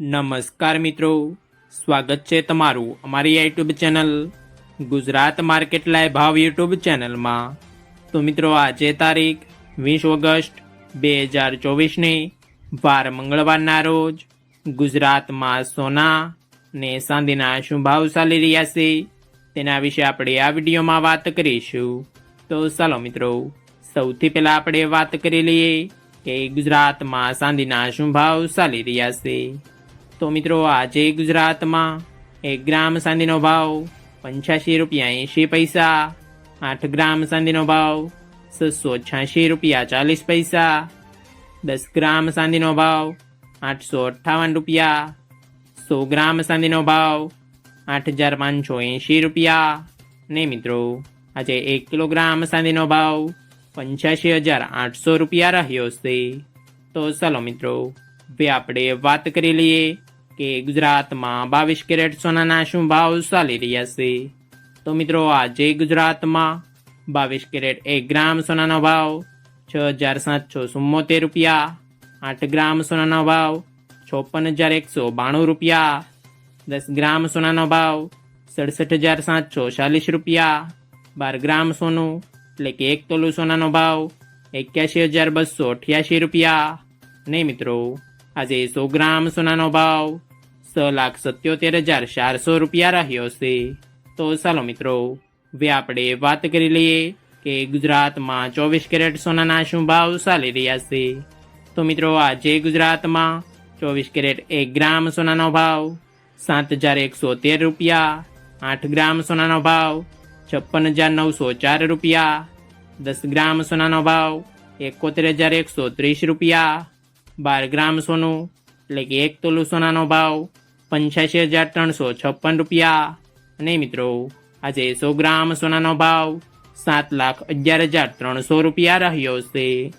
નમસ્કાર મિત્રો. સ્વાગત છે તમારું અમારી YouTube channel Gujarat market live ભાવ યુટ્યુબ ચેનલમાં. તો મિત્રો, આજે તારીખ વીસ ઓગસ્ટ બે હજાર ચોવીસની વાર મંગળવારના રોજ ગુજરાતમાં સોના ને ચાંદીના શું ભાવ ચાલી રહ્યા છે તેના વિશે આપણે આ વિડીયોમાં વાત કરીશું. તો ચાલો મિત્રો, સૌથી પહેલા આપણે વાત કરી લઈએ કે ગુજરાતમાં ચાંદીના શું ભાવ ચાલી રહ્યા છે. તો મિત્રો આજે ગુજરાતમાં એક ગ્રામ ચાંદીનો ભાવ પંચ્યાસી રૂપિયા એંશી પૈસા, આઠ ગ્રામ ચાંદીનો ભાવ છસો છ્યાસી રૂપિયા ચાલીસ પૈસા, દસ ગ્રામ ચાંદીનો ભાવ આઠસો અઠ્ઠાવન રૂપિયા, સો ગ્રામ ચાંદીનો ભાવ આઠ હજાર પાંચસો એંશી રૂપિયા. ને મિત્રો, આજે એક કિલોગ્રામ ચાંદીનો ભાવ પંચ્યાસી હજાર આઠસો રૂપિયા રહ્યો છે. તો ચાલો મિત્રો, હવે આપણે વાત કરી લઈએ કે ગુજરાતમાં બાવીસ કેરેટ સોનાના શું ભાવ ચાલી રહ્યા છે? તો મિત્રો, આજે ગુજરાતમાં બાવીસ કેરેટ એક ગ્રામ સોનાનો ભાવ છ હજાર સાતસો ચુમ્મોતેર રૂપિયા, આઠ ગ્રામ સોનાનો ભાવ ચોપન હજાર એકસો બાણું રૂપિયા, દસ ગ્રામ સોનાનો ભાવ સડસઠ હજાર સાતસો ચાલીસ રૂપિયા, બાર ગ્રામ સોનું એટલે કે એક તોલું સોનાનો ભાવ એક્યાસી હજાર બસો અઠ્યાસી રૂપિયા. નહીં મિત્રો, આજે સો ગ્રામ સોનાનો ભાવ છ લાખ સત્યોતેર હજાર ચારસો રૂપિયા રહ્યો છે. તો ચાલો મિત્રો, હવે આપણે વાત કરી લઈએ કે ગુજરાતમાં ચોવીસ કેરેટ સોનાના શું ભાવ ચાલી રહ્યા છે. તો મિત્રો, આજે ગુજરાતમાં ચોવીસ કેરેટ એક ગ્રામ સોનાનો ભાવ સાત હજાર એકસો તેર રૂપિયા, આઠ ગ્રામ સોનાનો ભાવ છપ્પન હજાર નવસો ચાર રૂપિયા, દસ ગ્રામ સોનાનો ભાવ એકોતેર હજાર એકસો ત્રીસ રૂપિયા, બાર ગ્રામ સોનું એટલે કે એક તોલું સોનાનો ભાવ પંચ્યાસી હજાર ત્રણસો છપ્પન રૂપિયા. અને મિત્રો, આજે સો ગ્રામ સોનાનો ભાવ સાત લાખ અગિયાર હજાર ત્રણસો રૂપિયા રહ્યો છે.